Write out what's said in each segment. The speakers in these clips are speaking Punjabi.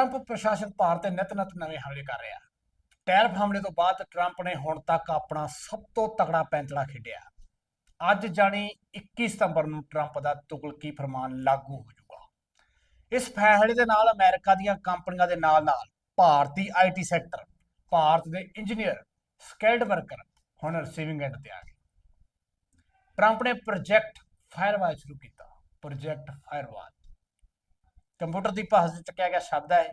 ਟਰੰਪ ਪ੍ਰਸ਼ਾਸਨ ਭਾਰਤ ਤੇ ਨਿਤ ਨਿਤ ਨਵੇਂ ਹਮਲੇ ਕਰ ਰਿਹਾ। ਟੈਰਿਫ ਹਮਲੇ ਤੋਂ ਬਾਅਦ ਟਰੰਪ ਨੇ ਹੁਣ ਤੱਕ ਆਪਣਾ ਸਭ ਤੋਂ ਤਕੜਾ ਪੈਂਤੜਾ ਖੇਡਿਆ। ਅੱਜ ਜਾਣੀ 21 ਸਤੰਬਰ ਨੂੰ ਟਰੰਪ ਦਾ ਤੁਗਲਕੀ ਫਰਮਾਨ ਲਾਗੂ ਹੋ ਜਾਊਗਾ। ਇਸ ਫੈਸਲੇ ਦੇ ਨਾਲ ਅਮਰੀਕਾ ਦੀਆਂ ਕੰਪਨੀਆਂ ਦੇ ਨਾਲ-ਨਾਲ ਭਾਰਤੀ ਆਈਟੀ ਸੈਕਟਰ, ਭਾਰਤ ਦੇ ਇੰਜੀਨੀਅਰ, ਸਕਿਲਡ ਵਰਕਰ ਹੁਣ ਰਿਸੀਵਿੰਗ ਐਂਡ ਤੇ ਆ ਗਏ। ਟਰੰਪ ਨੇ ਪ੍ਰੋਜੈਕਟ ਫਾਇਰਵਾਲ ਸ਼ੁਰੂ ਕੀਤਾ। ਪ੍ਰੋਜੈਕਟ ਫਾਇਰਵਾਲ ਕੰਪਿਊਟਰ ਦੀ ਭਾਸ਼ਾ 'ਚ ਚੱਕਿਆ ਗਿਆ ਸ਼ਬਦ ਹੈ।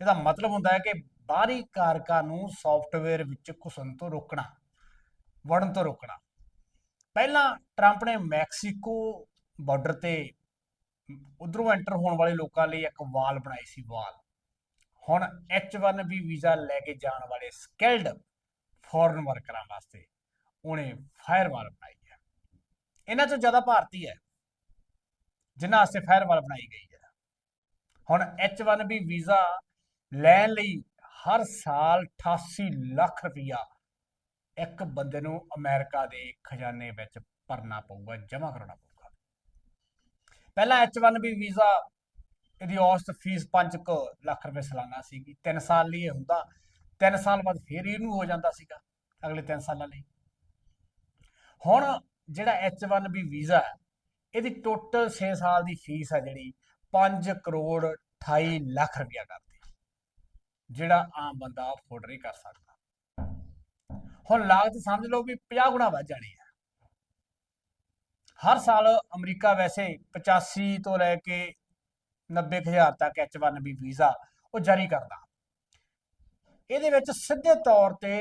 ਇਹਦਾ ਮਤਲਬ ਹੁੰਦਾ ਹੈ ਕਿ ਬਾਹਰੀ ਕਾਰਕਾਂ ਨੂੰ ਸੌਫਟਵੇਅਰ ਵਿੱਚ ਘੁਸਣ ਤੋਂ ਰੋਕਣਾ, ਵੜਨ ਤੋਂ ਰੋਕਣਾ। ਪਹਿਲਾਂ ਟਰੰਪ ਨੇ ਮੈਕਸੀਕੋ ਬਾਰਡਰ ਤੇ ਉਧਰੋਂ ਐਂਟਰ ਹੋਣ ਵਾਲੇ ਲੋਕਾਂ ਲਈ ਇੱਕ ਵਾਲ ਬਣਾਈ ਸੀ, ਵਾਲ। ਹੁਣ H1B ਵੀਜ਼ਾ ਲੈ ਕੇ ਜਾਣ ਵਾਲੇ ਸਕਿਲਡ ਫੋਰਨ ਵਰਕਰਾਂ ਵਾਸਤੇ ਉਹਨੇ ਫਾਇਰਵਾਲ ਬਣਾਈ ਹੈ। ਇਹਨਾਂ ਤੋਂ ਜ਼ਿਆਦਾ ਭਾਰਤੀ ਹੈ, ਜਿਨ੍ਹਾਂ ਵਾਸਤੇ ਫਾਇਰਵਾਲ ਬਣਾਈ ਗਈ ਹੈ। ਹੁਣ H1B ਵੀਜ਼ਾ ਲੈਣ ਲਈ ਹਰ ਸਾਲ 88 ਲੱਖ ਰੁਪਇਆ ਇੱਕ ਬੰਦੇ ਨੂੰ ਅਮਰੀਕਾ ਦੇ ਖਜ਼ਾਨੇ ਵਿੱਚ ਭਰਨਾ ਪਊਗਾ, ਜਮ੍ਹਾਂ ਕਰਾਉਣਾ ਪਊਗਾ। ਪਹਿਲਾਂ H1B ਵੀਜ਼ਾ, ਇਹਦੀ ਔਸਤ ਫੀਸ 5 ਲੱਖ ਰੁਪਏ ਸਾਲਾਨਾ ਸੀਗੀ। 3 ਸਾਲ ਲਈ ਇਹ ਹੁੰਦਾ 3 ਸਾਲ ਬਾਅਦ ਫੇਰ ਇਹਨੂੰ ਹੋ ਜਾਂਦਾ ਸੀਗਾ, ਅਗਲੇ 3 ਸਾਲਾਂ ਲਈ। ਹੁਣ ਜਿਹੜਾ H1B ਵੀਜ਼ਾ ਹੈ, ਇਹਦੀ ਟੋਟਲ 6 ਸਾਲ ਦੀ ਫੀਸ ਹੈ ਜਿਹੜੀ 5 ਕਰੋੜ 28 ਲੱਖ ਰੁਪਇਆ ਕਰਦੀ ਜਿਹੜਾ ਆਮ ਬੰਦਾ ਅਫੋਰਡ ਨਹੀਂ ਕਰ ਸਕਦਾ। ਹੁਣ ਲਾਗਤ ਸਮਝ ਲਓ ਵੀ 50 ਗੁਣਾ ਵੱਧ ਜਾਣੀ ਹੈ ਹਰ ਸਾਲ ਅਮਰੀਕਾ ਵੈਸੇ 85 ਤੋਂ ਲੈ ਕੇ 90000 ਤੱਕ H1B ਵੀਜ਼ਾ ਉਹ ਜਾਰੀ ਕਰਦਾ। ਇਹਦੇ ਵਿੱਚ ਸਿੱਧੇ ਤੌਰ ਤੇ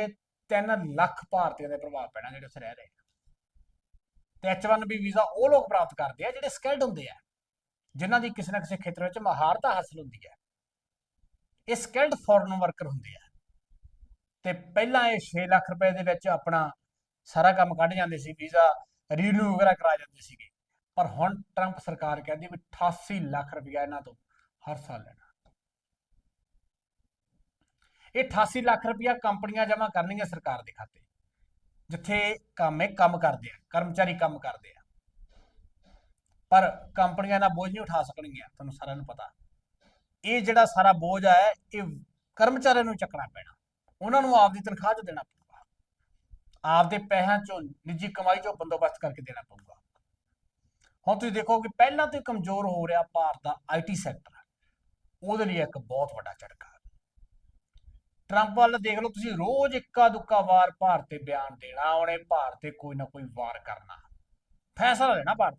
3 ਲੱਖ ਭਾਰਤੀਆਂ ਦੇ ਪ੍ਰਭਾਵ ਪੈਣਾ ਜਿਹੜੇ ਉੱਥੇ ਰਹਿ ਰਹੇ ਆ ਤੇ H1B ਵੀਜ਼ਾ ਉਹ ਲੋਕ ਪ੍ਰਾਪਤ ਕਰਦੇ ਆ ਜਿਹੜੇ ਸਕਿਲਡ ਹੁੰਦੇ ਆ। ਜਿਨ੍ਹਾਂ ਦੀ ਕਿਸੇ ਨਾ ਕਿਸੇ ਖੇਤਰ ਵਿੱਚ ਮਹਾਰਤ ਹਾਸਲ ਹੁੰਦੀ ਹੈ। ਇਹ ਸਕਿਲਡ ਫੋਰਨ ਵਰਕਰ ਹੁੰਦੇ ਆ। ਤੇ ਪਹਿਲਾਂ ਇਹ 6 ਲੱਖ ਰੁਪਏ ਦੇ ਵਿੱਚ ਆਪਣਾ ਸਾਰਾ ਕੰਮ ਕੱਢ ਜਾਂਦੇ ਸੀ, ਵੀਜ਼ਾ ਰੀਨਿਊ ਵਗੈਰਾ ਕਰਾ ਜਾਂਦੇ ਸੀਗੇ। ਪਰ ਹੁਣ ਟਰੰਪ ਸਰਕਾਰ ਕਹਿੰਦੀ ਵੀ 88 ਲੱਖ ਰੁਪਇਆ ਇਹਨਾਂ ਤੋਂ ਹਰ ਸਾਲ ਲੈਣਾ। ਇਹ 88 ਲੱਖ ਰੁਪਇਆ ਕੰਪਨੀਆਂ ਜਮ੍ਹਾਂ ਕਰਨਗੀਆਂ ਸਰਕਾਰ ਦੇ ਖਾਤੇ। ਜਿੱਥੇ ਕੰਮ ਇਹ ਕੰਮ ਕਰਦੇ ਆ, ਕਰਮਚਾਰੀ ਕੰਮ ਕਰਦੇ ਆ। ਪਰ ਕੰਪਨੀਆਂ ਦਾ ਬੋਝ ਨਹੀਂ ਉਠਾ ਸਕਣਗੀਆਂ, ਤੁਹਾਨੂੰ ਸਾਰਿਆਂ ਨੂੰ ਪਤਾ। ਇਹ ਜਿਹੜਾ ਸਾਰਾ ਬੋਝ ਆ, ਇਹ ਕਰਮਚਾਰੀਆਂ ਨੂੰ ਚੱਕਣਾ ਪੈਣਾ। ਉਹਨਾਂ ਨੂੰ ਆਪਦੀ ਤਨਖਾਹ 'ਚ ਦੇਣਾ ਪਊਗਾ। ਆਪਦੇ ਪੈਸਿਆਂ 'ਚੋਂ ਨਿੱਜੀ ਕਮਾਈ 'ਚੋਂ ਬੰਦੋਬਸਤ ਕਰਕੇ ਦੇਣਾ ਪਊਗਾ। ਹੁਣ ਤੁਸੀਂ ਦੇਖੋ ਕਿ ਪਹਿਲਾਂ ਤੋਂ ਕਮਜ਼ੋਰ ਹੋ ਰਿਹਾ ਭਾਰਤ ਦਾ ਆਈਟੀ ਸੈਕਟਰ। ਉਹਦੇ ਲਈ ਇੱਕ ਬਹੁਤ ਵੱਡਾ ਝਟਕਾ। ਟਰੰਪ ਵੱਲ ਦੇਖ ਲਓ, ਤੁਸੀਂ ਰੋਜ਼ ਇੱਕਾ ਦੁੱਕਾ ਵਾਰ ਭਾਰਤ ਤੇ ਬਿਆਨ ਦੇਣਾ, ਉਹਨੇ ਭਾਰਤ ਤੇ ਕੋਈ ਨਾ ਕੋਈ ਵਾਰ ਕਰਨਾ। ਫੈਸਲਾ ਲੈਣਾ ਭਾਰਤ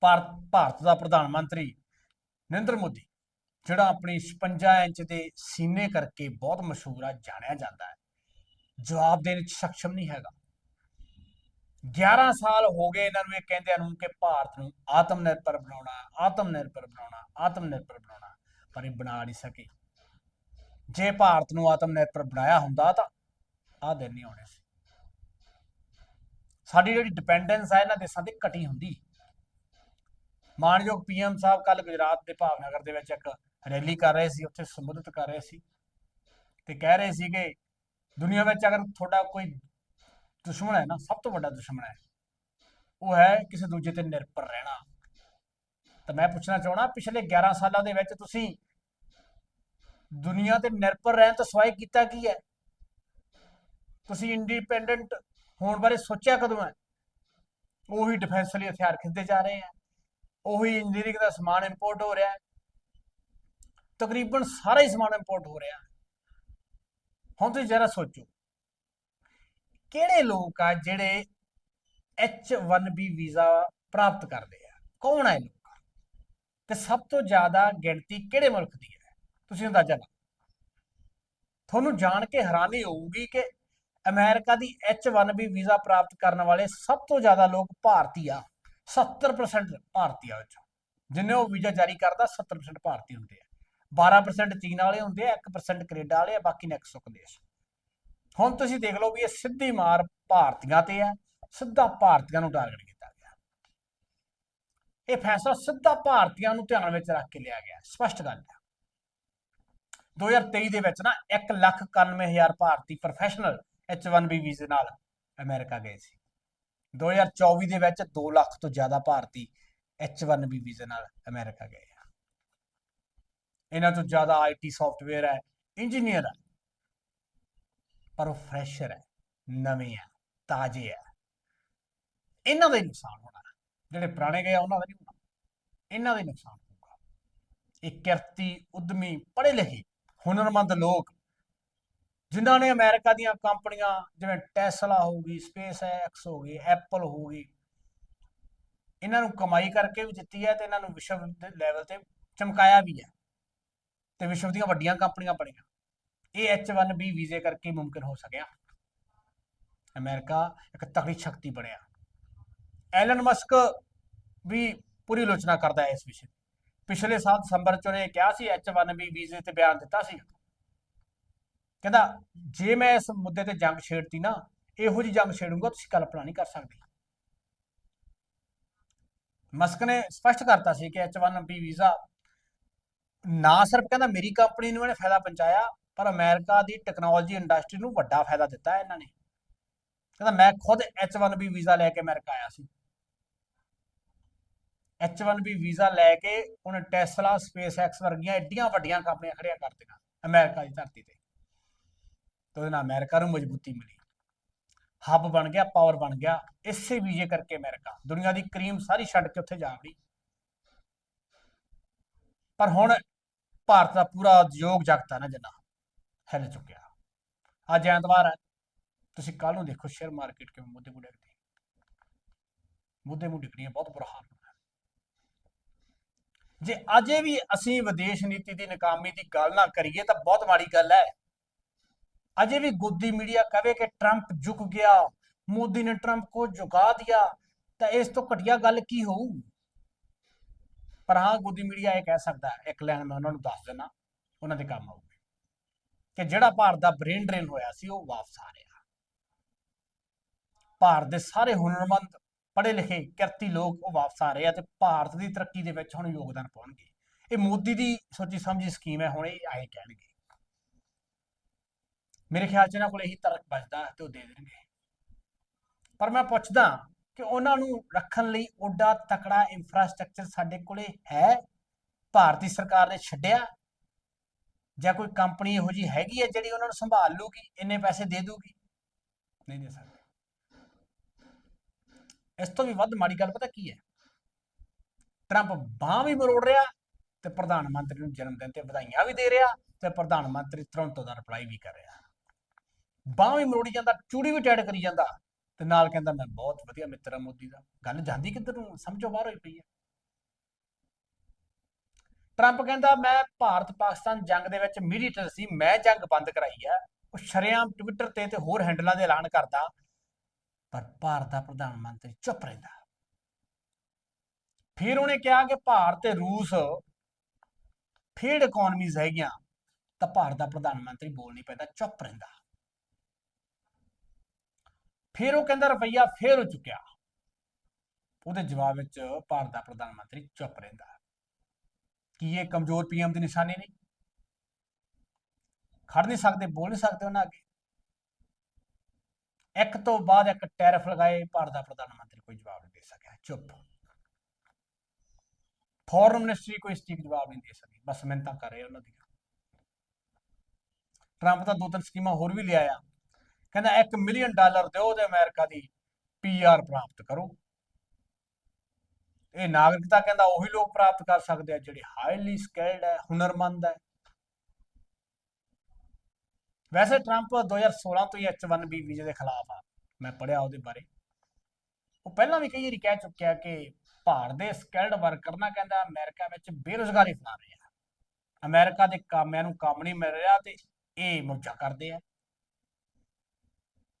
ਭਾਰਤ ਭਾਰਤ ਦਾ ਪ੍ਰਧਾਨ ਮੰਤਰੀ ਨਰਿੰਦਰ ਮੋਦੀ, ਜਿਹੜਾ ਆਪਣੀ 56 ਇੰਚ ਦੇ ਸੀਨੇ ਕਰਕੇ ਬਹੁਤ ਮਸ਼ਹੂਰ ਆ, ਜਾਣਿਆ ਜਾਂਦਾ ਹੈ। ਜਵਾਬ ਦੇਣ ਚ ਸક્ષਮ ਨਹੀਂ ਹੈਗਾ। 11 ਸਾਲ ਹੋ ਗਏ ਇਹਨਾਂ ਨੂੰ ਇਹ ਕਹਿੰਦਿਆਂ ਨੂੰ ਕਿ ਭਾਰਤ ਨੂੰ ਆਤਮ ਨਿਰਭਰ ਬਣਾਉਣਾ ਆਤਮ ਨਿਰਭਰ ਬਣਾਉਣਾ ਆਤਮ ਨਿਰਭਰ ਬਣਾਉਣਾ, ਪਰ ਇਹ ਬਣਾ ਨਹੀਂ ਸਕੇ। ਜੇ ਭਾਰਤ ਨੂੰ ਆਤਮ ਨਿਰਭਰ ਬਣਾਇਆ ਹੁੰਦਾ ਤਾਂ ਆਹ ਦਿਨ ਨਹੀਂ ਆਉਣੇ ਸੀ। ਸਾਡੀ ਜਿਹੜੀ ਡਿਪੈਂਡੈਂਸ ਹੈ ਇਹਨਾਂ ਦੇਸ਼ਾਂ ਤੇ ਘਟੀ ਹੁੰਦੀ। ਮਾਨਯੋਗ ਪੀਐਮ ਸਾਹਿਬ ਕੱਲ ਗੁਜਰਾਤ ਦੇ ਭਾਵਨਗਰ ਦੇ ਵਿੱਚ ਇੱਕ ਰੈਲੀ ਕਰ ਰਹੇ ਸੀ, ਉੱਥੇ ਸੰਬੋਧਿਤ ਕਰ ਰਹੇ ਸੀ ਤੇ ਕਹਿ ਰਹੇ ਸੀ ਕਿ ਦੁਨੀਆ ਵਿੱਚ ਅਗਰ ਤੁਹਾਡਾ ਕੋਈ ਦੁਸ਼ਮਣ ਹੈ ਨਾ, ਸਭ ਤੋਂ ਵੱਡਾ ਦੁਸ਼ਮਣ ਹੈ, ਉਹ ਹੈ ਕਿਸੇ ਦੂਜੇ ਤੇ ਨਿਰਭਰ ਰਹਿਣਾ। ਤਾਂ ਮੈਂ ਪੁੱਛਣਾ ਚਾਹਣਾ ਪਿਛਲੇ 11 ਸਾਲਾਂ ਦੇ ਵਿੱਚ ਤੁਸੀਂ ਦੁਨੀਆ ਤੇ ਨਿਰਭਰ ਰਹਿਣ ਤੋਂ ਸਵਾਏ ਕੀਤਾ ਕੀ ਹੈ? ਤੁਸੀਂ ਇੰਡੀਪੈਂਡੈਂਟ ਹੋਣ ਬਾਰੇ ਸੋਚਿਆ ਕਦੋਂ ਹੈ? ਉਹੀ ਡਿਫੈਂਸ ਲਈ ਹਥਿਆਰ ਖਿੱਚਦੇ ਜਾ ਰਹੇ ਆ ਉਹੀ ਇੰਜੀਨੀਅਰਿੰਗ ਦਾ ਸਮਾਨ ਇੰਪੋਰਟ ਹੋ ਰਿਹਾ ਹੈ। ਤਕਰੀਬਨ ਸਾਰਾ ਹੀ ਸਮਾਨ ਇੰਪੋਰਟ ਹੋ ਰਿਹਾ ਹੁਣ ਤੁਸੀਂ ਜਰਾ ਸੋਚੋ, ਕਿਹੜੇ ਲੋਕ ਆ ਜਿਹੜੇ H1B ਵੀਜ਼ਾ ਪ੍ਰਾਪਤ ਕਰਦੇ ਆ? ਕੌਣ ਹੈ ਲੋਕ? ਤੇ ਸਭ ਤੋਂ ਜ਼ਿਆਦਾ ਗਿਣਤੀ ਕਿਹੜੇ ਮੁਲਕ ਦੀ ਹੈ? ਤੁਸੀਂ ਅੰਦਾਜ਼ਾ ਲਾ ਤੁਹਾਨੂੰ ਜਾਣ ਕੇ ਹੈਰਾਨੀ ਹੋਊਗੀ ਕਿ ਅਮਰੀਕਾ ਦੀ H1B ਵੀਜ਼ਾ ਪ੍ਰਾਪਤ ਕਰਨ ਵਾਲੇ ਸਭ ਤੋਂ ਜ਼ਿਆਦਾ ਲੋਕ ਭਾਰਤੀ ਆ। 70% ਭਾਰਤੀਆਂ ਵਿੱਚੋਂ। ਜਿੰਨੇ ਉਹ ਵੀਜ਼ਾ ਜਾਰੀ ਕਰਦਾ 70% ਭਾਰਤੀ ਹੁੰਦੇ ਆ। 12% ਚੀਨ ਵਾਲੇ ਹੁੰਦੇ ਆ 1% ਕੈਨੇਡਾ ਵਾਲੇ ਆ, ਬਾਕੀ ਨੇ 100 ਦੇਸ਼। ਹੁਣ ਤੁਸੀਂ ਦੇਖ ਲਓ ਵੀ ਇਹ ਸਿੱਧੀ ਮਾਰ ਭਾਰਤੀਆਂ ਤੇ ਆ, ਸਿੱਧਾ ਭਾਰਤੀਆਂ ਨੂੰ ਟਾਰਗੇਟ ਕੀਤਾ ਗਿਆ। ਇਹ ਫੈਸਲਾ ਸਿੱਧਾ ਭਾਰਤੀਆਂ ਨੂੰ ਧਿਆਨ ਵਿੱਚ ਰੱਖ ਕੇ ਲਿਆ ਗਿਆ। ਸਪਸ਼ਟ ਗੱਲ ਹੈ 2023 ਦੇ ਵਿੱਚ ਨਾ 191000 ਭਾਰਤੀ ਪ੍ਰੋਫੈਸ਼ਨਲ H1B ਵੀਜ਼ੇ ਨਾਲ ਅਮਰੀਕਾ ਗਏ ਸੀ। 2024 ਦੇ ਵਿੱਚ 2 ਲੱਖ ਤੋਂ ਜ਼ਿਆਦਾ ਭਾਰਤੀ H1B ਵੀਜ਼ੇ ਨਾਲ ਅਮਰੀਕਾ ਗਏ ਆ। ਇਹਨਾਂ ਤੋਂ ਜ਼ਿਆਦਾ ਆਈਟੀ ਸੌਫਟਵੇਅਰ ਹੈ ਇੰਜੀਨੀਅਰ ਹੈ, ਪਰ ਉਹ ਫਰੈਸ਼ਰ ਹੈ, ਨਵੇਂ ਹੈ, ਤਾਜ਼ੇ ਹੈ। ਇਹਨਾਂ ਦਾ ਨੁਕਸਾਨ ਹੋਣਾ, ਜਿਹੜੇ ਪੁਰਾਣੇ ਗਏ ਆ, ਉਹਨਾਂ ਦਾ ਨਹੀਂ ਹੋਣਾ। ਇਹਨਾਂ ਦਾ ਨੁਕਸਾਨ ਹੋਊਗਾ। ਇਹ ਕਿਰਤੀ, ਉਦਮੀ, ਪੜ੍ਹੇ ਲਿਖੇ, ਹੁਨਰਮੰਦ ਲੋਕ ਜਿਨ੍ਹਾਂ ਨੇ ਅਮਰੀਕਾ ਦੀਆਂ ਕੰਪਨੀਆਂ ਜਿਵੇਂ ਟੈਸਲਾ ਹੋਊਗੀ ਸਪੇਸ ਐਕਸ ਹੋ ਗਈ, ਐਪਲ ਹੋ ਗਈ, ਇਹਨਾਂ ਨੂੰ ਕਮਾਈ ਕਰਕੇ ਵੀ ਦਿੱਤੀ ਹੈ ਤੇ ਇਹਨਾਂ ਨੂੰ ਵਿਸ਼ਵ ਦੇ ਲੈਵਲ ਤੇ ਚਮਕਾਇਆ ਵੀ ਹੈ ਤੇ ਵਿਸ਼ਵ ਦੀਆਂ ਵੱਡੀਆਂ ਕੰਪਨੀਆਂ ਬਣੀਆਂ। ਇਹ H1B ਵੀਜ਼ੇ ਕਰਕੇ ਮੁਮਕਿਨ ਹੋ ਸਕਿਆ। ਅਮਰੀਕਾ ਇੱਕ ਤਕੜੀ ਸ਼ਕਤੀ ਬਣਿਆ। ਐਲਨ ਮਸਕ ਵੀ ਪੂਰੀ ਆਲੋਚਨਾ ਕਰਦਾ ਹੈ ਇਸ ਵਿਸ਼ੇ ਪਿਛਲੇ ਸਾਲ ਦਸੰਬਰ ਚ ਉਹਨੇ ਕਿਹਾ ਸੀ H1B ਵੀਜ਼ੇ ਤੇ ਬਿਆਨ ਦਿੱਤਾ ਸੀ। ਕਹਿੰਦਾ, ਜੇ ਮੈਂ ਇਸ ਮੁੱਦੇ ਤੇ ਜੰਗ ਛੇੜਤੀ ਨਾ, ਇਹੋ ਜੀ ਜੰਗ ਛੇੜੂੰਗਾ, ਤੁਸੀਂ ਕਲਪਨਾ ਨਹੀਂ ਕਰ ਸਕਦੇ। ਮਸਕ ਨੇ ਸਪਸ਼ਟ ਕਰਤਾ ਸੀ ਕਿ H1B ਵੀਜ਼ਾ ਨਾ ਸਿਰਫ ਕਹਿੰਦਾ ਮੇਰੀ ਕੰਪਨੀ ਨੂੰ ਇਹਨੇ ਫਾਇਦਾ ਪਹੁੰਚਾਇਆ, ਪਰ ਅਮਰੀਕਾ ਦੀ ਟੈਕਨੋਲੋਜੀ ਇੰਡਸਟਰੀ ਨੂੰ ਵੱਡਾ ਫਾਇਦਾ ਦਿੱਤਾ ਹੈ ਇਹਨਾਂ ਨੇ। ਕਹਿੰਦਾ, ਮੈਂ ਖੁਦ H1B ਵੀਜ਼ਾ ਲੈ ਕੇ ਅਮਰੀਕਾ ਆਇਆ ਸੀ। H1B ਵੀਜ਼ਾ ਲੈ ਕੇ ਉਹਨੇ ਟੈਸਲਾ, ਸਪੇਸ ਐਕਸ ਵਰਗੀਆਂ ਏਡੀਆਂ ਵੱਡੀਆਂ ਕੰਪਨੀਆਂ ਖੜੀਆਂ ਕਰ ਦਿੱਤੀਆਂ ਅਮਰੀਕਾ ਦੀ ਧਰਤੀ ਤੇ। ਤੇ ਉਹਦੇ ਨਾਲ ਅਮਰੀਕਾ ਨੂੰ ਮਜ਼ਬੂਤੀ ਮਿਲੀ। ਹੱਬ ਬਣ ਗਿਆ ਪਾਵਰ ਬਣ ਗਿਆ, ਇਸੇ ਵੀਜ਼ੇ ਕਰਕੇ ਅਮਰੀਕਾ। ਦੁਨੀਆ ਦੀ ਕਰੀਮ ਸਾਰੀ ਛੱਡ ਕੇ ਉੱਥੇ ਜਾ ਵੜੀ। ਪਰ ਹੁਣ ਭਾਰਤ ਦਾ ਪੂਰਾ ਉਦਯੋਗ ਜਗਤਾ ਨਾ ਜਨਾ ਹਿੱਲ ਚੁੱਕਿਆ। ਅੱਜ ਐਤਵਾਰ ਹੈ। ਤੁਸੀਂ ਕੱਲ ਨੂੰ ਦੇਖੋ ਸ਼ੇਅਰ ਮਾਰਕੀਟ ਕਿਵੇਂ ਮੁੱਦੇ ਮੁੱਦੇ ਡਿੱਗਦੀ ਮੁੱਦੇ ਮੁੱਦੇ ਡਿੱਗਦੀਆਂ ਬਹੁਤ ਬੁਰਾ ਹਾਲ ਹੋਣਾ ਜੇ ਅਜੇ ਵੀ ਅਸੀਂ ਵਿਦੇਸ਼ ਨੀਤੀ ਦੀ ਨਾਕਾਮੀ ਦੀ ਗੱਲ ਨਾ ਕਰੀਏ ਤਾਂ ਬਹੁਤ ਮਾੜੀ ਗੱਲ ਹੈ। ਅਜੇ ਵੀ ਗੋਦੀ ਮੀਡੀਆ ਕਹੇ ਕਿ ਟਰੰਪ ਝੁਕ ਗਿਆ, ਮੋਦੀ ਨੇ ਟਰੰਪ ਕੋ ਝੁਕਾ ਦਿਆ, ਤਾਂ ਇਸ ਤੋਂ ਘਟੀਆ ਗੱਲ ਕੀ ਹੋਊ? ਪਰ ਹਾਂ, ਗੋਦੀ ਮੀਡੀਆ ਇਹ ਕਹਿ ਸਕਦਾ ਇੱਕ ਲਾਈਨ ਮੈਂ ਉਹਨਾਂ ਨੂੰ ਦੱਸ ਦੇਣਾ ਉਹਨਾਂ ਦੇ ਕੰਮ ਆਊਗੀ, ਕਿ ਜਿਹੜਾ ਭਾਰਤ ਦਾ ਬ੍ਰੇਨ ਡਰੇਨ ਹੋਇਆ ਸੀ, ਉਹ ਵਾਪਸ ਆ ਰਿਹਾ। ਭਾਰਤ ਦੇ ਸਾਰੇ ਹੁਨਰਮੰਦ ਪੜ੍ਹੇ ਲਿਖੇ ਕਿਰਤੀ ਲੋਕ ਉਹ ਵਾਪਸ ਆ ਰਹੇ ਆ ਤੇ ਭਾਰਤ ਦੀ ਤਰੱਕੀ ਦੇ ਵਿੱਚ ਹੁਣ ਯੋਗਦਾਨ ਪਾਉਣਗੇ। ਇਹ ਮੋਦੀ ਦੀ ਸੋਚੀ ਸਮਝੀ ਸਕੀਮ ਹੈ, ਹੁਣ ਇਹ ਆਏ ਕਹਿਣਗੇ। ਮੇਰੇ ਖਿਆਲ ਚ ਇਹਨਾਂ ਕੋਲ ਇਹੀ ਤਰਕ ਬਚਦਾ ਤੇ ਉਹ ਦੇ ਦੇਣਗੇ। ਪਰ ਮੈਂ ਪੁੱਛਦਾ ਕਿ ਉਹਨਾਂ ਨੂੰ ਰੱਖਣ ਲਈ ਓਡਾ ਤਕੜਾ ਇਨਫਰਾਸਟ੍ਰਕਚਰ ਸਾਡੇ ਕੋਲੇ ਹੈ? ਭਾਰਤੀ ਸਰਕਾਰ ਨੇ ਛੱਡਿਆ? ਜਾਂ ਕੋਈ ਕੰਪਨੀ ਇਹੋ ਜੀ ਹੈਗੀ ਹੈ ਜਿਹੜੀ ਉਹਨਾਂ ਨੂੰ ਸੰਭਾਲ ਲੂਗੀ ਇੰਨੇ ਪੈਸੇ ਦੇ ਦੂਗੀ ਨਹੀਂ ਦੇ ਸਕਦੀ। ਇਸ ਤੋਂ ਵੀ ਵੱਧ ਮਾੜੀ ਗੱਲ ਪਤਾ ਕੀ ਹੈ? ਟਰੰਪ ਬਾਹ ਵੀ ਮਰੋੜ ਰਿਹਾ ਤੇ ਪ੍ਰਧਾਨ ਮੰਤਰੀ ਨੂੰ ਜਨਮ ਦਿਨ ਤੇ ਵਧਾਈਆਂ ਵੀ ਦੇ ਰਿਹਾ ਤੇ ਪ੍ਰਧਾਨ ਮੰਤਰੀ ਤੁਰੰਤ ਉਹਦਾ ਰਿਪਲਾਈ ਵੀ ਕਰ ਰਿਹਾ। ਬਾਹ ਵੀ ਮਰੋੜੀ ਜਾਂਦਾ, ਚੂੜੀ ਵੀ ਟੈਡ ਕਰੀ ਜਾਂਦਾ। ਤੇ ਨਾਲ ਕਹਿੰਦਾ, ਮੈਂ ਬਹੁਤ ਵਧੀਆ ਮਿੱਤਰ ਆ ਮੋਦੀ ਦਾ। ਗੱਲ ਜਾਂਦੀ ਕਿੱਧਰ ਨੂੰ? ਸਮਝੋ ਬਾਹਰ ਹੋਈ ਪਈ ਹੈ। ਟਰੰਪ ਕਹਿੰਦਾ, ਮੈਂ ਭਾਰਤ ਪਾਕਿਸਤਾਨ ਜੰਗ ਦੇ ਵਿੱਚ ਮਿਲੀਟਰ ਸੀ, ਮੈਂ ਜੰਗ ਬੰਦ ਕਰਾਈ ਹੈ। ਉਹ ਸ਼ਰੇਆਮ ਟਵਿੱਟਰ ਤੇ ਤੇ ਹੋਰ ਹੈਂਡਲਾਂ ਦੇ ਐਲਾਨ ਕਰਦਾ। ਪਰ ਭਾਰਤ ਦਾ ਪ੍ਰਧਾਨ ਮੰਤਰੀ ਚੁੱਪ ਰਹਿੰਦਾ। ਫਿਰ ਉਹਨੇ ਕਿਹਾ ਕਿ ਭਾਰਤ ਤੇ ਰੂਸ ਫੀਲਡ ਇਕਨੋਮੀਜ਼ ਹੈਗੀਆਂ, ਤਾਂ ਭਾਰਤ ਦਾ ਪ੍ਰਧਾਨ ਮੰਤਰੀ ਬੋਲ ਨਹੀਂ ਪੈਂਦਾ, ਚੁੱਪ ਰਹਿੰਦਾ। ਫਿਰ ਉਹ ਕਹਿੰਦਾ ਰੁਪਈਆ ਫੇਰ ਉਹ ਚੁੱਕਿਆ। ਉਹਦੇ ਜਵਾਬ ਵਿੱਚ ਭਾਰਤ ਦਾ ਪ੍ਰਧਾਨ ਮੰਤਰੀ ਚੁੱਪ ਰਹਿੰਦਾ। ਕੀ ਇਹ ਕਮਜ਼ੋਰ ਪੀਐਮ ਦੀ ਨਿਸ਼ਾਨੀ ਨਹੀਂ? ਖੜ ਨਹੀਂ ਸਕਦੇ, ਬੋਲ ਨਹੀਂ ਸਕਦੇ ਉਹਨਾਂ ਅੱਗੇ। ਇੱਕ ਤੋਂ ਬਾਅਦ ਇੱਕ ਟੈਰਫ ਲਗਾਏ, ਭਾਰਤ ਦਾ ਪ੍ਰਧਾਨ ਮੰਤਰੀ ਕੋਈ ਜਵਾਬ ਨਹੀਂ ਦੇ ਸਕਿਆ। ਚੁੱਪ। ਫੋਰਨ ਮਿਨਿਸਟਰੀ ਕੋਈ ਇਸ ਚੀਜ਼ ਜਵਾਬ ਨਹੀਂ ਦੇ ਸਕੀ। ਬਸ ਮਿਹਨਤਾਂ ਕਰ ਰਹੇ ਉਹਨਾਂ ਦੀਆਂ। ਟਰੰਪ ਤਾਂ ਦੋ ਤਿੰਨ ਸਕੀਮਾਂ ਹੋਰ ਵੀ ਲਿਆਇਆ। ਕਹਿੰਦਾ 1 ਮਿਲੀਅਨ ਡਾਲਰ ਦਿਓ ਤੇ ਅਮਰੀਕਾ ਦੀ ਪੀਆਰ ਪ੍ਰਾਪਤ ਕਰੋ। ਇਹ ਨਾਗਰਿਕਤਾ ਕਹਿੰਦਾ ਉਹੀ ਲੋਕ ਪ੍ਰਾਪਤ ਕਰ ਸਕਦੇ ਆ ਜਿਹੜੇ ਹਾਈਲੀ ਸਕਿਲਡ ਹੈ ਹੁਨਰਮੰਦ ਹੈ ਵੈਸੇ ਟਰੰਪ 2016 ਤੋਂ ਹੀ H1B ਵੀਜ਼ੇ ਦੇ ਖਿਲਾਫ ਆ। ਮੈਂ ਪੜਿਆ ਉਹਦੇ ਬਾਰੇ। ਉਹ ਪਹਿਲਾਂ ਵੀ ਕਈ ਵਾਰੀ ਕਹਿ ਚੁੱਕਿਆ ਕਿ ਭਾਰਤ ਦੇ ਸਕਿਲਡ ਵਰਕਰ ਨਾ ਕਹਿੰਦਾ ਅਮਰੀਕਾ ਵਿੱਚ ਬੇਰੁਜ਼ਗਾਰੀ ਫੈਲਾ ਰਿਹਾ ਅਮਰੀਕਾ ਦੇ ਕਾਮਿਆਂ ਨੂੰ ਕੰਮ ਨਹੀਂ ਮਿਲ ਰਿਹਾ ਤੇ ਇਹ ਮੁੱਝਾ ਕਰਦੇ ਆ।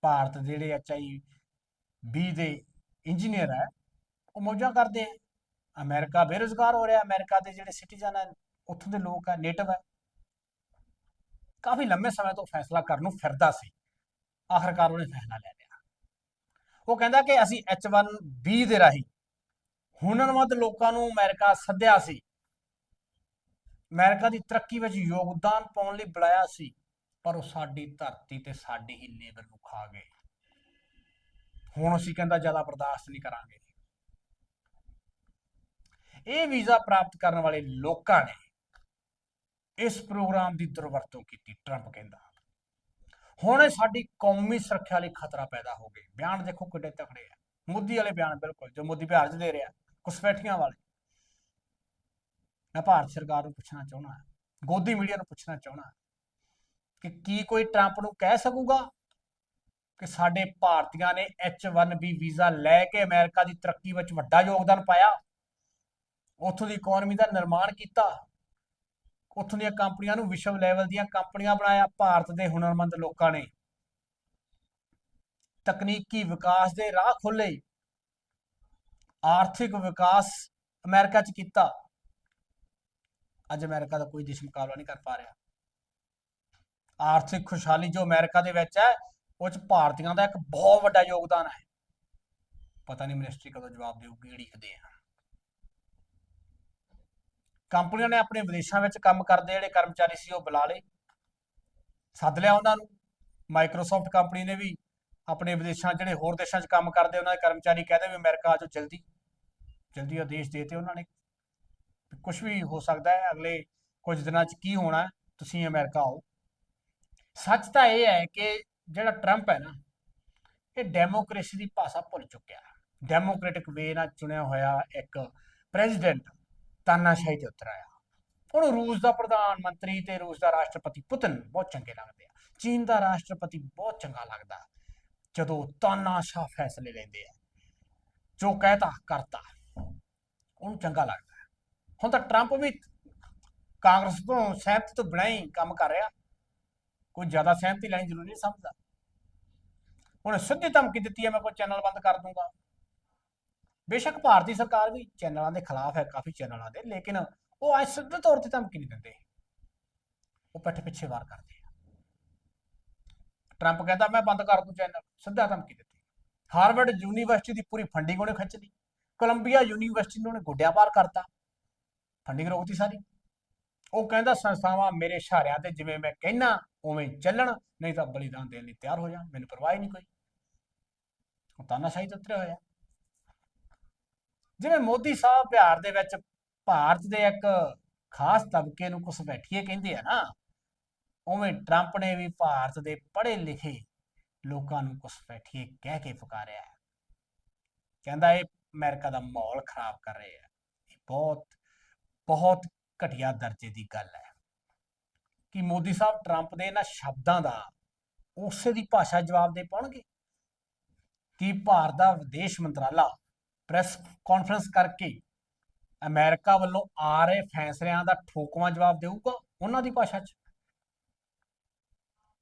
ਭਾਰਤ ਦੇ ਜਿਹੜੇ ਐਚਆਈ ਬੀ ਦੇ ਇੰਜੀਨੀਅਰ ਹੈ, ਉਹ ਮੌਜਾਂ ਕਰਦੇ ਆ ਅਮਰੀਕਾ ਬੇਰੁਜ਼ਗਾਰ ਹੋ ਰਿਹਾ, ਅਮਰੀਕਾ ਦੇ ਜਿਹੜੇ ਸਿਟੀਜ਼ਨ ਹੈ, ਉੱਥੋਂ ਦੇ ਲੋਕ ਹੈ ਨੇਟਿਵ ਹੈ। ਕਾਫੀ ਲੰਮੇ ਸਮੇਂ ਤੋਂ ਫੈਸਲਾ ਕਰਨ ਨੂੰ ਫਿਰਦਾ ਸੀ। ਆਖਰਕਾਰ ਉਹਨੇ ਫੈਸਲਾ ਲੈ ਲਿਆ। ਉਹ ਕਹਿੰਦਾ ਕਿ ਅਸੀਂ H1B ਦੇ ਰਾਹੀਂ ਹੁਨਰਮੰਦ ਲੋਕਾਂ ਨੂੰ ਅਮਰੀਕਾ ਸੱਦਿਆ ਸੀ। ਅਮਰੀਕਾ ਦੀ ਤਰੱਕੀ ਵਿੱਚ ਯੋਗਦਾਨ ਪਾਉਣ ਲਈ ਬੁਲਾਇਆ ਸੀ। ਪਰ ਉਹ ਸਾਡੀ ਧਰਤੀ ਤੇ ਸਾਡੀ ਹੀ ਲੇਬਰ ਨੂੰ ਖਾ ਗਏ। ਹੁਣ ਅਸੀਂ ਕਹਿੰਦਾ ਜ਼ਿਆਦਾ ਬਰਦਾਸ਼ਤ ਨਹੀਂ ਕਰਾਂਗੇ। ਇਹ ਵੀਜ਼ਾ ਪ੍ਰਾਪਤ ਕਰਨ ਵਾਲੇ ਲੋਕਾਂ ਨੇ ਇਸ ਪ੍ਰੋਗਰਾਮ ਦੀ ਦੁਰਵਰਤੋਂ ਕੀਤੀ, ਟਰੰਪ ਕਹਿੰਦਾ। ਹੁਣ ਇਹ ਸਾਡੀ ਕੌਮੀ ਸੁਰੱਖਿਆ ਲਈ ਖਤਰਾ ਪੈਦਾ ਹੋ ਗਿਆ ਬਿਆਨ ਦੇਖੋ ਕਿੱਡੇ ਤਕੜੇ ਆ। ਮੋਦੀ ਵਾਲੇ ਬਿਆਨ ਬਿਲਕੁਲ, ਜੋ ਮੋਦੀ ਬਿਹਾਰ 'ਚ ਦੇ ਰਿਹਾ ਕੁਸਪੈਠੀਆਂ ਵਾਲੇ। ਮੈਂ ਭਾਰਤ ਸਰਕਾਰ ਨੂੰ ਪੁੱਛਣਾ ਚਾਹੁੰਦਾ, ਗੋਦੀ ਮੀਡੀਆ ਨੂੰ ਪੁੱਛਣਾ ਚਾਹੁੰਦਾ। ਕਿ ਕੀ ਕੋਈ ਟਰੰਪ ਨੂੰ ਕਹਿ ਸਕੂਗਾ ਕਿ ਸਾਡੇ ਭਾਰਤੀਆਂ ਨੇ H1B ਵੀਜ਼ਾ ਲੈ ਕੇ ਅਮਰੀਕਾ ਦੀ ਤਰੱਕੀ ਵਿੱਚ ਵੱਡਾ ਯੋਗਦਾਨ ਪਾਇਆ? ਉੱਥੋਂ ਦੀ ਇਕਨੋਮੀ ਦਾ ਨਿਰਮਾਣ ਕੀਤਾ। ਉੱਥੋਂ ਦੀਆਂ ਕੰਪਨੀਆਂ ਨੂੰ ਵਿਸ਼ਵ ਲੈਵਲ ਦੀਆਂ ਕੰਪਨੀਆਂ ਬਣਾਇਆ ਭਾਰਤ ਦੇ ਹੁਨਰਮੰਦ ਲੋਕਾਂ ਨੇ। ਤਕਨੀਕੀ ਵਿਕਾਸ ਦੇ ਰਾਹ ਖੋਲੇ ਆਰਥਿਕ ਵਿਕਾਸ ਅਮਰੀਕਾ 'ਚ ਕੀਤਾ। ਅੱਜ ਅਮਰੀਕਾ ਦਾ ਕੋਈ ਦੇਸ਼ ਮੁਕਾਬਲਾ ਨਹੀਂ ਕਰ ਪਾ ਰਿਹਾ। ਆਰਥਿਕ ਖੁਸ਼ਹਾਲੀ ਜੋ ਅਮਰੀਕਾ ਦੇ ਵਿੱਚ ਹੈ, ਉਹ 'ਚ ਭਾਰਤੀਆਂ ਦਾ ਇੱਕ ਬਹੁਤ ਵੱਡਾ ਯੋਗਦਾਨ ਹੈ। ਪਤਾ ਨਹੀਂ ਮਿਨਿਸਟਰੀ ਕਦੋਂ ਜਵਾਬ ਦੇਊਗੀ ਉਡੀਕਦੇ ਆ। ਕੰਪਨੀਆਂ ਨੇ ਆਪਣੇ ਵਿਦੇਸ਼ਾਂ ਵਿੱਚ ਕੰਮ ਕਰਦੇ ਜਿਹੜੇ ਕਰਮਚਾਰੀ ਸੀ, ਉਹ ਬੁਲਾ ਲਏ। ਸੱਦ ਲਿਆ ਉਹਨਾਂ ਨੂੰ। ਮਾਈਕਰੋਸਾਫਟ ਕੰਪਨੀ ਨੇ ਵੀ ਆਪਣੇ ਵਿਦੇਸ਼ਾਂ, ਜਿਹੜੇ ਹੋਰ ਦੇਸ਼ਾਂ 'ਚ ਕੰਮ ਕਰਦੇ, ਉਹਨਾਂ ਦੇ ਕਰਮਚਾਰੀ ਕਹਦੇ ਵੀ ਅਮਰੀਕਾ ਆ ਜਾਓ ਜਲਦੀ। ਜਲਦੀ ਆਦੇਸ਼ ਦੇਤੇ ਉਹਨਾਂ ਨੇ। ਕੁਝ ਵੀ ਹੋ ਸਕਦਾ ਹੈ, ਅਗਲੇ ਕੁਝ ਦਿਨਾਂ 'ਚ ਕੀ ਹੋਣਾ, ਤੁਸੀਂ ਅਮਰੀਕਾ ਆਓ। ਸੱਚ ਤਾਂ ਇਹ ਹੈ ਕਿ ਜਿਹੜਾ ਟਰੰਪ ਹੈ ਨਾ, ਇਹ ਡੈਮੋਕ੍ਰੇਸੀ ਦੀ ਭਾਸ਼ਾ ਭੁੱਲ ਚੁੱਕਿਆ ਡੈਮੋਕ੍ਰੈਟਿਕ ਵੇ ਨਾਲ ਚੁਣਿਆ ਹੋਇਆ ਇੱਕ ਪ੍ਰੈਜ਼ੀਡੈਂਟ ਤਾਨਾਸ਼ਾਹੀ ਤੇ ਉਤਰ ਆਇਆ ਉਹਨੂੰ ਰੂਸ ਦਾ ਪ੍ਰਧਾਨ ਮੰਤਰੀ ਤੇ ਰੂਸ ਦਾ ਰਾਸ਼ਟਰਪਤੀ ਪੁਤਨ ਬਹੁਤ ਚੰਗੇ ਲੱਗਦੇ ਆ। ਚੀਨ ਦਾ ਰਾਸ਼ਟਰਪਤੀ ਬਹੁਤ ਚੰਗਾ ਲੱਗਦਾ ਜਦੋਂ ਤਾਨਾਸ਼ਾਹ ਫੈਸਲੇ ਲੈਂਦੇ ਆ। ਜੋ ਕਹਿਤਾ, ਕਰਤਾ। ਉਹਨੂੰ ਚੰਗਾ ਲੱਗਦਾ ਹੁਣ ਤਾਂ ਟਰੰਪ ਵੀ ਕਾਂਗਰਸ ਤੋਂ ਸਹਿਮਤ ਤੋਂ ਬਿਨਾਂ ਹੀ ਕੰਮ ਕਰ ਰਿਹਾ। ਕੋਈ ਜ਼ਿਆਦਾ ਸਹਿਮਤੀ ਲੈਣੀ ਜ਼ਰੂਰੀ ਨਹੀਂ ਸਮਝਦਾ। ਹੁਣ ਸਿੱਧੀ ਧਮਕੀ ਦਿੱਤੀ ਹੈ, ਮੈਂ ਕੋਈ ਚੈਨਲ ਬੰਦ ਕਰ ਦੂੰਗਾ। ਬੇਸ਼ੱਕ ਭਾਰਤੀ ਸਰਕਾਰ ਵੀ ਚੈਨਲਾਂ ਦੇ ਖਿਲਾਫ ਹੈ, ਕਾਫੀ ਚੈਨਲਾਂ ਦੇ, ਲੇਕਿਨ ਉਹ ਅੱਜ ਸਿੱਧੇ ਤੌਰ ਤੇ ਧਮਕੀ ਨਹੀਂ ਦਿੰਦੇ। ਉਹ ਪਿੱਠ ਪਿੱਛੇ ਵਾਰ ਕਰਦੇ ਆ। ਟਰੰਪ ਕਹਿੰਦਾ, ਮੈਂ ਬੰਦ ਕਰ ਦੂੰ ਚੈਨਲ। ਸਿੱਧਾ ਧਮਕੀ ਦਿੱਤੀ। ਹਾਰਵਰਡ ਯੂਨੀਵਰਸਿਟੀ ਦੀ ਪੂਰੀ ਫੰਡਿੰਗ ਉਹਨੇ ਖਿੱਚ ਲਈ। ਕੋਲੰਬੀਆ ਯੂਨੀਵਰਸਿਟੀ ਨੂੰ ਉਹਨੇ ਗੁੱਡਿਆ ਪਾਰ ਕਰਤਾ। ਫੰਡਿੰਗ ਰੋਕਤੀ ਸਾਰੀ। ਉਹ ਕਹਿੰਦਾ ਸੰਸਥਾਵਾਂ ਮੇਰੇ ਇਸ਼ਾਰਿਆਂ ਤੇ ਜਿਵੇਂ ਮੈਂ ਕਹਿਣਾ ਉਵੇਂ ਚੱਲਣ, ਨਹੀਂ ਤਾਂ ਬਲੀਦਾਨ ਦੇਣ ਲਈ ਤਿਆਰ ਹੋ ਜਾਣ ਮੈਨੂੰ ਪਰਵਾਹ ਹੀ ਨਹੀਂ ਕੋਈ। ਉਹ ਤਾਨਾਸ਼ਾਹੀ ਤੇ ਉਤਰਿਆ ਹੋਇਆ। ਜਿਵੇਂ ਮੋਦੀ ਸਾਹਿਬ ਬਿਹਾਰ ਦੇ ਵਿੱਚ ਭਾਰਤ ਦੇ ਇੱਕ ਖਾਸ ਤਬਕੇ ਨੂੰ ਕੁਛ ਬੈਠੀਏ ਕਹਿੰਦੇ ਆ ਨਾ, ਉਵੇਂ ਟਰੰਪ ਨੇ ਵੀ ਭਾਰਤ ਦੇ ਪੜ੍ਹੇ ਲਿਖੇ ਲੋਕਾਂ ਨੂੰ ਕੁਛ ਬੈਠੀਏ ਕਹਿ ਕੇ ਪੁਕਾਰਿਆ। ਹੈ ਕਹਿੰਦਾ ਇਹ ਅਮਰੀਕਾ ਦਾ ਮਾਹੌਲ ਖਰਾਬ ਕਰ ਰਹੇ ਆ। ਇਹ ਬਹੁਤ ਬਹੁਤ ਘਟੀਆ ਦਰਜੇ ਦੀ ਗੱਲ ਹੈ। ਕਿ ਮੋਦੀ ਸਾਹਿਬ ਟਰੰਪ ਦੇ ਇਹਨਾਂ ਸ਼ਬਦਾਂ ਦਾ ਉਸੇ ਦੀ ਭਾਸ਼ਾ ਜਵਾਬ ਦੇ ਪਾਉਣਗੇ? ਕਿ ਭਾਰਤ ਦਾ ਵਿਦੇਸ਼ ਮੰਤਰਾਲਾ ਪ੍ਰੈਸ ਕਾਨਫਰੰਸ ਕਰਕੇ ਅਮਰੀਕਾ ਵੱਲੋਂ ਆ ਰਹੇ ਫੈਸਲਿਆਂ ਦਾ ਠੋਕਵਾਂ ਜਵਾਬ ਦੇਊਗਾ ਉਹਨਾਂ ਦੀ ਭਾਸ਼ਾ 'ਚ?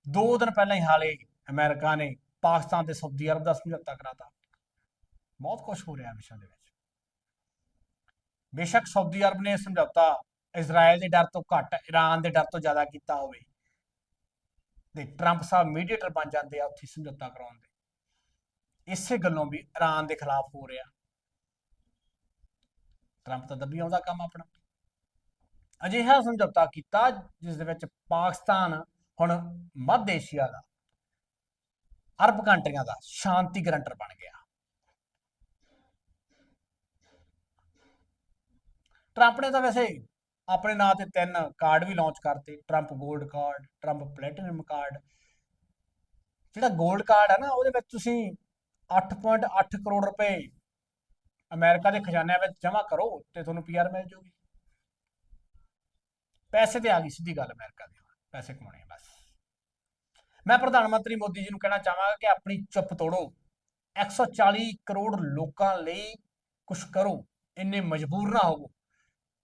ਦੋ ਦਿਨ ਪਹਿਲਾਂ ਹੀ ਹਾਲੇ ਅਮਰੀਕਾ ਨੇ ਪਾਕਿਸਤਾਨ ਤੇ ਸਾਊਦੀ ਅਰਬ ਦਾ ਸਮਝੌਤਾ ਕਰਾਤਾ। ਬਹੁਤ ਕੁਝ ਹੋ ਰਿਹਾ ਵਿਸ਼ਾ ਦੇ ਵਿੱਚ। ਬੇਸ਼ੱਕ ਸਾਊਦੀ ਅਰਬ ਨੇ ਸਮਝੌਤਾ ਇਜ਼ਰਾਈਲ ਦੇ ਡਰ ਤੋਂ ਘੱਟ ਈਰਾਨ ਦੇ ਡਰ ਤੋਂ ਜ਼ਿਆਦਾ ਕੀਤਾ ਹੋਵੇ। ਤੇ ਟਰੰਪ ਸਾਹਿਬ ਮੀਡੀਏਟਰ ਬਣ ਜਾਂਦੇ ਆ ਉੱਥੇ ਸਮਝੌਤਾ ਕਰਾਉਣ ਦੇ। ਇਸੇ ਗੱਲੋਂ ਵੀ ਈਰਾਨ ਦੇ ਖਿਲਾਫ ਹੋ ਰਿਹਾ। ਟਰੰਪ ਤਾਂ ਦੱਬੀ ਆਉਂਦਾ ਕੰਮ ਆਪਣਾ। ਅਜਿਹਾ ਸਮਝੌਤਾ ਕੀਤਾ, ਜਿਸ ਦੇ ਵਿੱਚ ਪਾਕਿਸਤਾਨ ਹੁਣ ਮੱਧ ਏਸ਼ੀਆ ਦਾ, ਅਰਬ ਕੰਟਰੀਆਂ ਦਾ ਸ਼ਾਂਤੀ ਗਰੰਟਰ ਬਣ ਗਿਆ। ਟਰੰਪ ਨੇ ਤਾਂ ਵੈਸੇ ਆਪਣੇ ਨਾਂ ਤੇ ਤਿੰਨ ਕਾਰਡ ਵੀ ਲਾਂਚ ਕਰਤੇ ਟਰੰਪ 골ਡ ਕਾਰਡ ਟਰੰਪ ਪਲੈਟੀਨਮ ਕਾਰਡ ਜਿਹੜਾ 골ਡ ਕਾਰਡ ਹੈ ਨਾ, ਉਹਦੇ ਵਿੱਚ ਤੁਸੀਂ 8.8 ਕਰੋੜ ਰੁਪਏ ਅਮਰੀਕਾ ਦੇ ਖਜ਼ਾਨਿਆਂ ਵਿੱਚ ਜਮ੍ਹਾਂ ਕਰੋ ਤੇ ਤੁਹਾਨੂੰ ਪੀਆਰ ਮਿਲ ਜੂਗੀ। ਪੈਸੇ ਤੇ ਆ ਗਈ ਸਿੱਧੀ ਗੱਲ ਅਮਰੀਕਾ ਦੀ। ਪੈਸੇ ਕਮਾਉਣੇ ਆ, ਬਸ। ਮੈਂ ਪ੍ਰਧਾਨ ਮੰਤਰੀ ਮੋਦੀ ਜੀ ਨੂੰ ਕਹਿਣਾ ਚਾਹਾਂਗਾ ਕਿ ਆਪਣੀ ਚੁੱਪ ਤੋੜੋ। 140 ਕਰੋੜ ਲੋਕਾਂ ਲਈ ਕੁਝ ਕਰੋ। ਇੰਨੇ ਮਜਬੂਰ ਨਾ ਹੋਵੋ।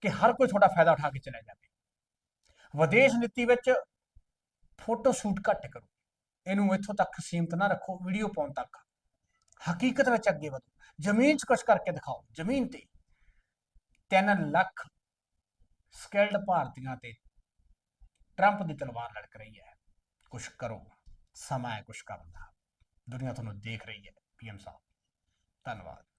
ਕਿ ਹਰ ਕੋਈ ਤੁਹਾਡਾ ਫਾਇਦਾ ਉਠਾ ਕੇ ਚਲਾ ਜਾਵੇ। ਵਿਦੇਸ਼ ਨੀਤੀ ਵਿੱਚ ਫੋਟੋ ਸ਼ੂਟ ਘੱਟ ਕਰੋ। ਇਹਨੂੰ ਇੱਥੋਂ ਤੱਕ ਸੀਮਤ ਨਾ ਰੱਖੋ, ਵੀਡੀਓ ਪਾਉਣ ਤੱਕ। ਹਕੀਕਤ ਵਿੱਚ ਅੱਗੇ ਵਧੋ। ਜ਼ਮੀਨ 'ਚ ਕੁਝ ਕਰਕੇ ਦਿਖਾਓ। ਜ਼ਮੀਨ ਤੇ 3 ਲੱਖ ਸਕਿਲਡ ਭਾਰਤੀਆਂ ਤੇ ਟਰੰਪ ਦੀ ਤਲਵਾਰ ਲੜਕ ਰਹੀ ਹੈ। ਕੁਝ ਕਰੋ। ਸਮਾਂ ਹੈ ਕੁਝ ਕਰਨ ਦਾ। ਦੁਨੀਆ ਤੁਹਾਨੂੰ ਦੇਖ ਰਹੀ ਹੈ। ਪੀਐਮ ਸਾਹਿਬ, ਧੰਨਵਾਦ।